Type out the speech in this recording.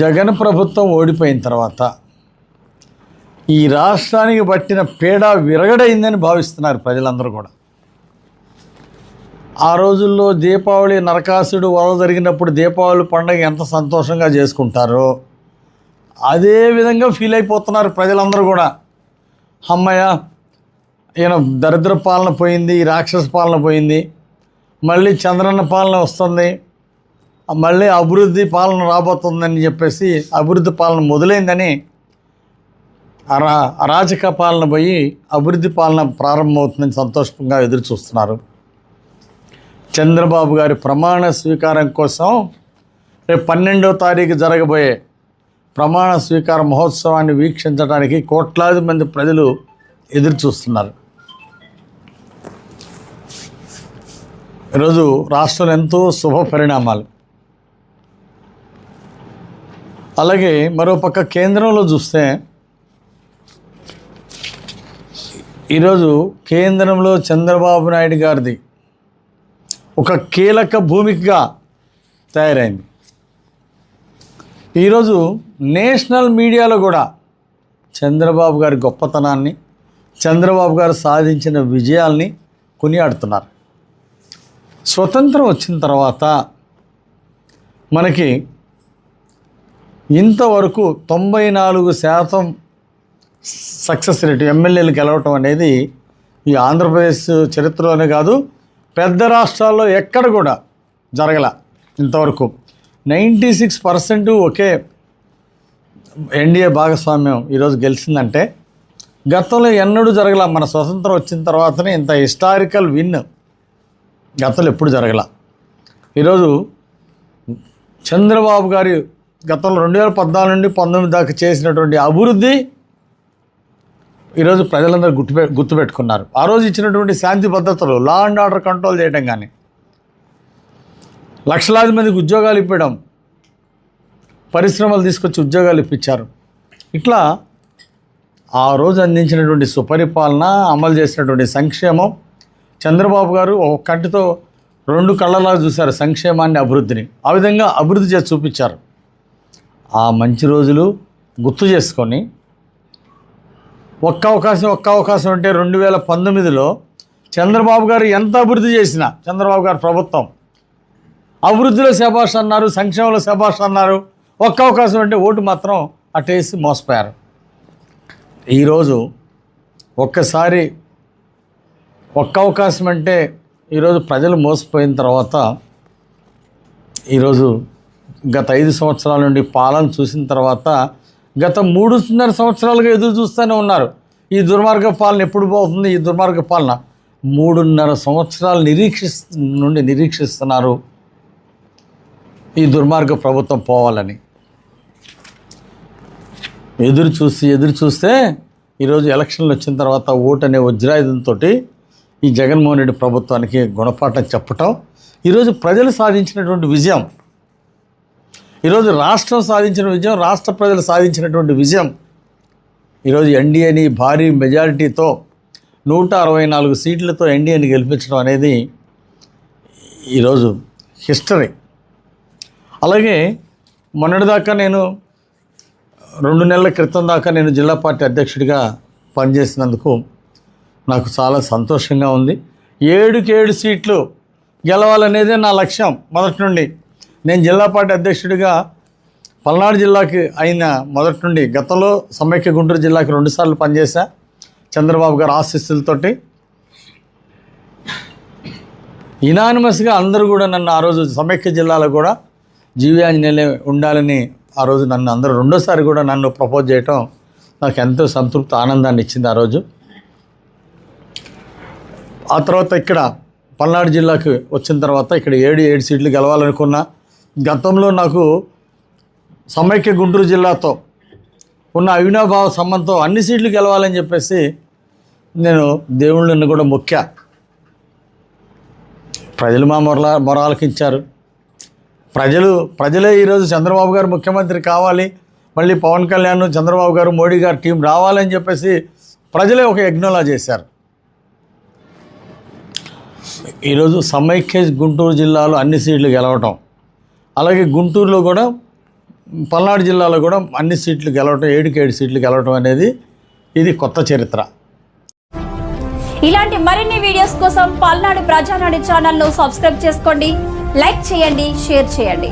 జగన్ ప్రభుత్వం ఓడిపోయిన తర్వాత ఈ రాష్ట్రానికి పట్టిన పీడ విరగడైందని భావిస్తున్నారు ప్రజలందరూ కూడా. ఆ రోజుల్లో దీపావళి నరకాసుడు వరద జరిగినప్పుడు దీపావళి పండుగ ఎంత సంతోషంగా చేసుకుంటారో అదే విధంగా ఫీల్ అయిపోతున్నారు ప్రజలందరూ కూడా. అమ్మయ్య ఈయన దరిద్ర పాలన పోయింది ఈ రాక్షస పాలన పోయింది మళ్ళీ చంద్రన్న పాలన వస్తుంది మళ్ళీ అభివృద్ధి పాలన రాబోతుందని చెప్పేసి అభివృద్ధి పాలన మొదలైందని అరా అరాచక పాలన పోయి అభివృద్ధి పాలన ప్రారంభమవుతుందని సంతోషంగా ఎదురు చూస్తున్నారు. చంద్రబాబు గారి ప్రమాణ స్వీకారం కోసం రేపు పన్నెండో తారీఖు జరగబోయే ప్రమాణ స్వీకార మహోత్సవాన్ని వీక్షించడానికి కోట్లాది మంది ప్రజలు ఎదురు చూస్తున్నారు. ఈరోజు రాష్ట్రంలో ఎంతో శుభ పరిణామాలు అలాగే మరోపక్క కేంద్రంలో చూస్తే ఈరోజు కేంద్రంలో చంద్రబాబు నాయుడు గారిది ఒక కీలక భూమికగా తయారైంది. ఈరోజు నేషనల్ మీడియాలో కూడా చంద్రబాబు గారి గొప్పతనాన్ని చంద్రబాబు గారు సాధించిన విజయాల్ని కొనియాడుతున్నారు. స్వతంత్రం వచ్చిన తర్వాత మనకి ఇంతవరకు తొంభై నాలుగు శాతం సక్సెస్ రేటు ఎమ్మెల్యేలు గెలవటం అనేది ఈ ఆంధ్రప్రదేశ్ చరిత్రలోనే కాదు పెద్ద రాష్ట్రాల్లో ఎక్కడ కూడా జరగల ఇంతవరకు. నైంటీ సిక్స్ పర్సెంట్ ఒకే ఎన్డీఏ భాగస్వామ్యం ఈరోజు గెలిచిందంటే గతంలో ఎన్నడూ జరగల మన స్వతంత్రం వచ్చిన తర్వాతనే ఇంత హిస్టారికల్ విన్ గతంలో ఎప్పుడు జరగల. ఈరోజు చంద్రబాబు గారి గతంలో రెండు వేల పద్నాలుగు నుండి పంతొమ్మిది దాకా చేసినటువంటి అభివృద్ధి ఈరోజు ప్రజలందరూ గుర్తుపె గుర్తుపెట్టుకున్నారు ఆ రోజు ఇచ్చినటువంటి శాంతి భద్రతలు లా అండ్ ఆర్డర్ కంట్రోల్ చేయడం కానీ లక్షలాది మందికి ఉద్యోగాలు ఇప్పడం పరిశ్రమలు తీసుకొచ్చి ఉద్యోగాలు ఇప్పించారు. ఇట్లా ఆ రోజు అందించినటువంటి సుపరిపాలన అమలు చేసినటువంటి సంక్షేమం చంద్రబాబు గారు ఒక కంటితో రెండు కళ్ళలా చూశారు సంక్షేమాన్ని అభివృద్ధిని. ఆ విధంగా అభివృద్ధి చేసి చూపించారు. ఆ మంచి రోజులు గుర్తు చేసుకొని ఒక్క అవకాశం ఒక్క అవకాశం అంటే రెండు వేల పంతొమ్మిదిలో చంద్రబాబు గారు ఎంత అభివృద్ధి చేసినా చంద్రబాబు గారు ప్రభుత్వం అభివృద్ధిలో శభాష్ అన్నారు సంక్షేమంలో శభాష్ అన్నారు ఒక్క అవకాశం అంటే ఓటు మాత్రం అటేసి మోసపోయారు. ఈరోజు ఒక్కసారి ఒక్క అవకాశం అంటే ఈరోజు ప్రజలు మోసపోయిన తర్వాత ఈరోజు గత ఐదు సంవత్సరాల నుండి పాలన చూసిన తర్వాత గత మూడున్నర సంవత్సరాలుగా ఎదురు చూస్తూనే ఉన్నారు. ఈ దుర్మార్గ పాలన ఎప్పుడు పోతుంది? ఈ దుర్మార్గ పాలన మూడున్నర సంవత్సరాలు నిరీక్షిస్ నుండి నిరీక్షిస్తున్నారు. ఈ దుర్మార్గ ప్రభుత్వం పోవాలని. ఎదురు చూసి ఎదురు చూస్తే ఈరోజు ఎలక్షన్లు వచ్చిన తర్వాత ఓటు అనే వజ్రాయుధంతో ఈ జగన్మోహన్ రెడ్డి ప్రభుత్వానికి గుణపాఠం చెప్పటం ఈరోజు ప్రజలు సాధించినటువంటి విజయం ఈరోజు రాష్ట్రం సాధించిన విజయం రాష్ట్ర ప్రజలు సాధించినటువంటి విజయం. ఈరోజు ఎన్డీఏని భారీ మెజారిటీతో నూట అరవై నాలుగు సీట్లతో ఎన్డీఏని గెలిపించడం అనేది ఈరోజు హిస్టరీ. అలాగే మొన్నటిదాకా నేను రెండు నెలల క్రితం దాకా నేను జిల్లా పార్టీ అధ్యక్షుడిగా పనిచేసినందుకు నాకు చాలా సంతోషంగా ఉంది. ఏడుకి ఏడు సీట్లు గెలవాలనేదే నా లక్ష్యం మొదటి నుండి. నేను జిల్లా పార్టీ అధ్యక్షుడిగా పల్నాడు జిల్లాకి అయిన మొదటి నుండి గతంలో సమైక్య గుంటూరు జిల్లాకి రెండుసార్లు పనిచేశా. చంద్రబాబు గారు ఆశీస్సులతోటి. ఇనానిమస్గా అందరూ కూడా నన్ను ఆ రోజు సమైక్య జిల్లాలో కూడా జీవి ఉండాలని ఆ రోజు నన్ను అందరూ రెండోసారి కూడా నన్ను ప్రపోజ్ చేయటం నాకు ఎంతో సంతృప్తి ఆనందాన్ని ఇచ్చింది ఆ రోజు. ఆ తర్వాత ఇక్కడ పల్నాడు జిల్లాకి వచ్చిన తర్వాత ఇక్కడ ఏడు ఏడు సీట్లు గెలవాలనుకున్నా గతంలో నాకు సమైక్య గుంటూరు జిల్లాతో ఉన్న అవినాభావ సంబంధంతో అన్ని సీట్లు గెలవాలని చెప్పేసి నేను దేవుళ్ళని కూడా మొక్కా. ప్రజలు మా మొరల మొరాలకించారు ప్రజలు ప్రజలే ఈరోజు చంద్రబాబు గారు ముఖ్యమంత్రి కావాలి మళ్ళీ పవన్ కళ్యాణ్ చంద్రబాబు గారు మోడీ గారు టీం రావాలని చెప్పేసి ప్రజలే ఒక యజ్ఞంలా చేశారు. ఈరోజు సమైక్య గుంటూరు జిల్లాలో అన్ని సీట్లు గెలవటం. అలాగే గుంటూరులో కూడా పల్నాడు జిల్లాలో కూడా అన్ని సీట్లు గెలవటం ఏడుకి ఏడు సీట్లు గెలవటం అనేది ఇది కొత్త చరిత్ర. ఇలాంటి మరిన్ని వీడియోస్ కోసం పల్నాడు ప్రజానాడు ఛానల్ను సబ్స్క్రైబ్ చేసుకోండి లైక్ చేయండి షేర్ చేయండి.